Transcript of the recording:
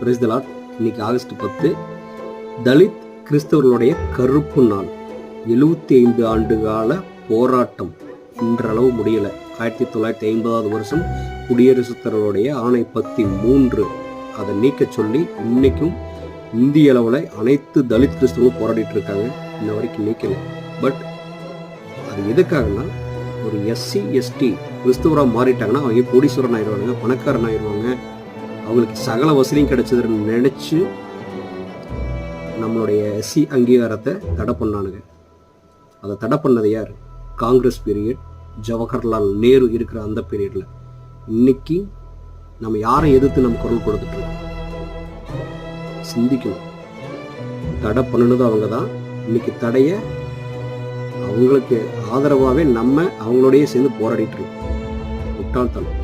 பிரஸ்தலாட் இன்னைக்கு ஆகஸ்ட் பத்து. தலித் கிறிஸ்தவர்களுடைய கருப்பு நாள். எழுபத்தி ஐந்து ஆண்டு கால போராட்டம் இன்றளவு முடியல. ஆயிரத்தி தொள்ளாயிரத்தி ஐம்பதாவது வருஷம் குடியரசுத் தலைவருடைய ஆணை பத்தி மூன்று. அதை நீக்க சொல்லி இன்னைக்கும் இந்திய அளவில் அனைத்து தலித் கிறிஸ்தவம் போராடிட்டு இருக்காங்க. இன்ன வரைக்கும் நீக்கல. பட் அது எதுக்காகன்னா ஒரு எஸ்சி எஸ்டி கிறிஸ்தவராக மாறிட்டாங்கன்னா அவங்க கோடீஸ்வரன் ஆயிடுவாங்க பணக்காரன் ஆயிடுவாங்க. அவங்களுக்கு சகல வசதியும் கிடைச்சதுன்னு நினச்சி நம்மளுடைய எஸ்சி அங்கீகாரத்தை தடை பண்ணானுங்க. அதை தடை பண்ணது யார்? காங்கிரஸ் பீரியட் ஜவஹர்லால் நேரு இருக்கிற அந்த பீரியடில் இன்னைக்கு நம்ம யாரை எதிர்த்து நம்ம குரல் கொடுத்துட்டு சிந்திக்கணும். தடை பண்ணினது அவங்க தான். இன்னைக்கு தடைய அவங்களுக்கு ஆதரவாகவே நம்ம அவங்களோடய சேர்ந்து போராடிட்டு இருக்கோம். முட்டாள்தனம்.